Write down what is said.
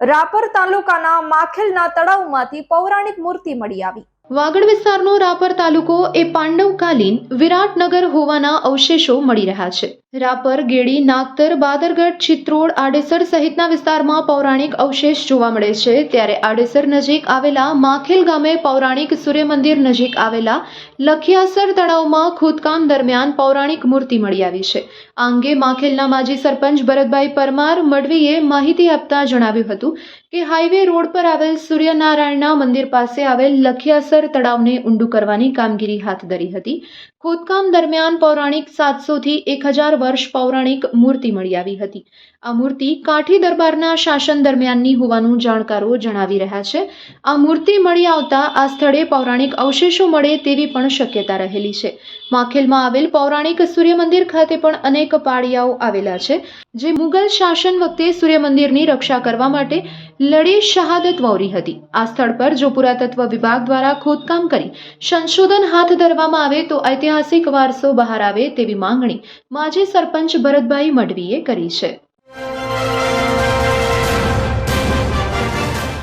રાપર તાલુકાના માખેલના તળાવમાંથી પૌરાણિક મૂર્તિ મળી આવી. વાગડ વિસ્તારનો રાપર તાલુકો એ પાંડવકાલીન વિરાટનગર હોવાના અવશેષો મળી રહ્યા છે. રાપર, ગેડી, નાગતર, બાદરગઢ, ચિત્રોડ, આડેસર સહિતના વિસ્તારમાં પૌરાણિક અવશેષ જોવા મળે છે. ત્યારે આડેસર નજીક આવેલા માખેલ ગામે પૌરાણિક સૂર્યમંદિર નજીક આવેલા લખિયાસર તળાવમાં ખોદકામ દરમિયાન પૌરાણિક મૂર્તિ મળી આવી છે. આ અંગે માખેલના માજી સરપંચ ભરતભાઈ પરમાર મડવીએ માહિતી આપતા જણાવ્યું હતું કે હાઈવે રોડ પર આવેલ સૂર્યનારાયણના મંદિર પાસે આવેલ લખિયાસર તળાવને ઊંડું કરવાની કામગીરી હાથ ધરી હતી. ખોદકામ દરમિયાન પૌરાણિક સાતસોથી એક હજાર વર્ષ પૌરાણિક મૂર્તિ મળી આવી હતી. આ મૂર્તિ કાઠી દરબારના શાસન દરમિયાનની હોવાનું જાણકારો જણાવી રહ્યા છે. આ મૂર્તિ મળી આવતા આ સ્થળે પૌરાણિક અવશેષો મળે તેવી પણ શક્યતા રહેલી છે. માખેલમાં આવેલ પૌરાણિક સૂર્ય ખાતે પણ અનેક પાળિયાઓ આવેલા છે, જે મુગલ શાસન વખતે સૂર્ય મંદિરની રક્ષા કરવા માટે લડી શહાદત વૌરી હતી. આ સ્થળ પર જો પુરાતત્વ વિભાગ દ્વારા ખોદકામ કરી સંશોધન હાથ ધરવામાં આવે તો ઐતિહાસિક વારસો બહાર આવે તેવી માંગણી માજી સરપંચ ભરતભાઈ મડવીએ કરી છે.